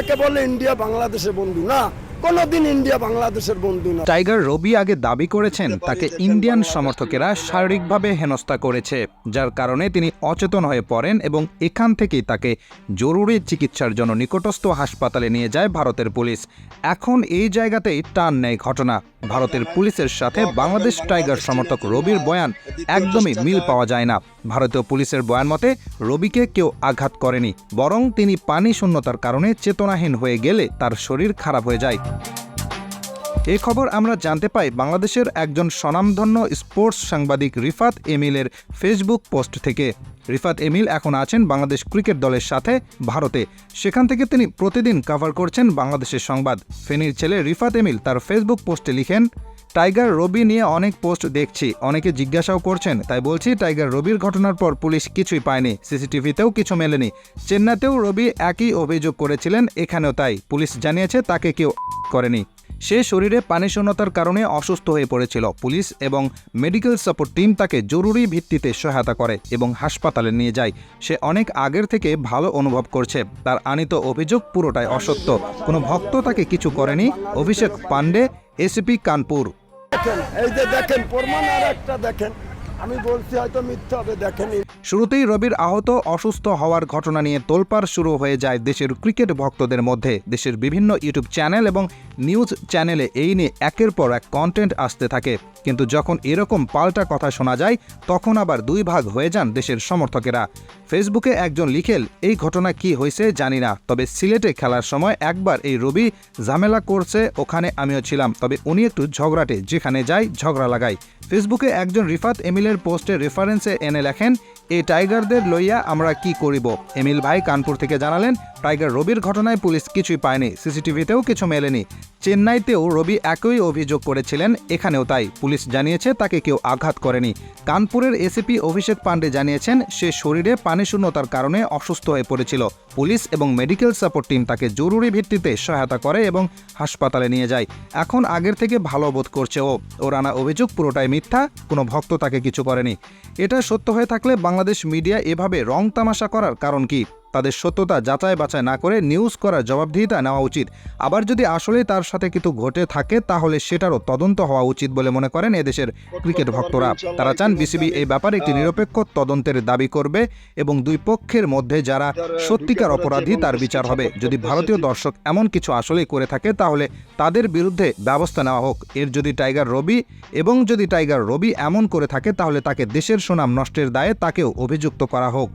অনেকে বলে ইন্ডিয়া বাংলাদেশের বন্ধু না। কোনোদিন ইন্ডিয়া বাংলাদেশের বন্ধু না। টাইগার রবি আগে দাবি করেছেন, তাকে ইন্ডিয়ান সমর্থকেরা শারীরিকভাবে হেনস্থা করেছে, যার কারণে তিনি অচেতন হয়ে পড়েন এবং এখান থেকেই তাকে জরুরি চিকিৎসার জন্য নিকটস্থ হাসপাতালে নিয়ে যায় ভারতের পুলিশ। এখন এই জায়গাতেই টান নেয় ঘটনা। ভারতের পুলিশের সাথে বাংলাদেশ টাইগার সমর্থক রবির বয়ান একদমই মিল পাওয়া যায় না। ভারতীয় পুলিশের বয়ান মতে, রবিকে কেউ আঘাত করেনি, বরং তিনি পানি শূন্যতার কারণে চেতনাহীন হয়ে গেলে তার শরীর খারাপ হয়ে যায়। এই খবর আমরা জানতে পাই বাংলাদেশের একজন স্বনামধন্য স্পোর্টস সাংবাদিক রিফাত এমিলের ফেসবুক পোস্ট থেকে। রিফাত এমিল এখন আছেন বাংলাদেশ ক্রিকেট দলের সাথে ভারতে। সেখান থেকে তিনি প্রতিদিন কভার করছেন বাংলাদেশের সংবাদ। ফেনীর ছেলে রিফাত এমিল তার ফেসবুক পোস্টে লিখেন টাইগার রবি নিয়ে অনেক পোস্ট দেখছি। অনেকে জিজ্ঞাসাও করছেন, তাই বলছি টাইগার রবির ঘটনার পর পুলিশ কিছুই পায়নি, সিসিটিভিতেও কিছু মেলেনি। চেন্নাইতেও রবি একই অভিযোগ করেছিলেন, এখানেও তাই। পুলিশ জানিয়েছে তাকে কেউ করেনি। সে শরীরে পানি শূন্যতার কারণে অসুস্থ হয়ে পড়েছিল। পুলিশ এবং মেডিকেল সাপোর্ট টিম তাকে জরুরি ভিত্তিতে সহায়তা করে এবং হাসপাতালে নিয়ে যায়। সে অনেক আগের থেকে ভালো অনুভব করছে। তার আনিত অভিযোগ পুরোটাই অসত্য। কোনো ভক্ত তাকে কিছু করেনি। অভিষেক পান্ডে এসিপি কানপুর। দেখেন এই যে দেখেন প্রমাণ আর একটা দেখেন। আমি বলছি হয়তো মিথ্যা হবে, দেখেন। শুরুতেই রবির আহত অসুস্থ হওয়ার ঘটনা নিয়ে তোলপাড় শুরু হয়ে যায় দেশের ক্রিকেট ভক্তদের মধ্যে। দেশের বিভিন্ন ইউটিউব চ্যানেল এবং নিউজ চ্যানেলে এই নিয়ে একের পর এক কন্টেন্ট আসতে থাকে। কিন্তু যখন এরকম পাল্টা কথা শোনা যায়, তখন আবার দুই ভাগ হয়ে যান দেশের সমর্থকেরা। ফেসবুকে একজন লিখেল এই ঘটনা কি হয়েছে জানি না, তবে সিলেটে খেলার সময় একবার এই রবি ঝামেলা করছে, ওখানে আমিও ছিলাম, তবে উনি একটু ঝগড়াটে, যেখানে যাই ঝগড়া লাগাই। ফেসবুকে একজন রিফাত এমিলের পোস্টে রেফারেন্সে এনে লেখেন এই টাইগারদের লইয়া আমরা কি করিব? এমিল ভাই কানপুর থেকে জানালেন, টাইগার রবির ঘটনায় পুলিশ কিছুই পায়নি, সিসিটিভিতেও কিছু মেলেনি। চেন্নাইতেও রবি একই অভিযোগ করেছিলেন, এখানেও তাই। পুলিশ জানিয়েছে, তাকে কেউ আঘাত করেনি। কানপুরের এসিপি অভিষেক পাণ্ডে জানিয়েছেন, সে শরীরে পানি শূন্যতার কারণে অসুস্থ হয়ে পড়েছিল। পুলিশ এবং মেডিকেল সাপোর্ট টিম তাকে জরুরি ভিত্তিতে সহায়তা করে এবং হাসপাতালে নিয়ে যায়। এখন আগের থেকে ভালো বোধ করছে ও। ওর আনা অভিযোগ পুরোটাই মিথ্যা, কোনো ভক্ত তাকে কিছু করেনি। এটা সত্য হয়ে থাকলে বাংলাদেশ মিডিয়া এভাবে রং তামাশা করার কারণ কি? তাদের সত্যতা যাচাই বাছাই না করে নিউজ করার জবাবদিহিতা নেওয়া উচিত। আবার যদি আসলেই তার সাথে কিছু ঘটে থাকে, তাহলে সেটারও তদন্ত হওয়া উচিত বলে মনে করেন এদেশের ক্রিকেট ভক্তরা। তারা চান বিসিবি এই ব্যাপারে একটি নিরপেক্ষ তদন্তের দাবি করবে এবং দুই পক্ষের মধ্যে যারা সত্যিকার অপরাধী, তার বিচার হবে। যদি ভারতীয় দর্শক এমন কিছু আসলেই করে থাকে, তাহলে তাদের বিরুদ্ধে ব্যবস্থা নেওয়া হোক। এর যদি টাইগার রবি এবং যদি টাইগার রবি এমন করে থাকে, তাহলে তাকে দেশের সুনাম নষ্টের দায়ে তাকেও অভিযুক্ত করা হোক।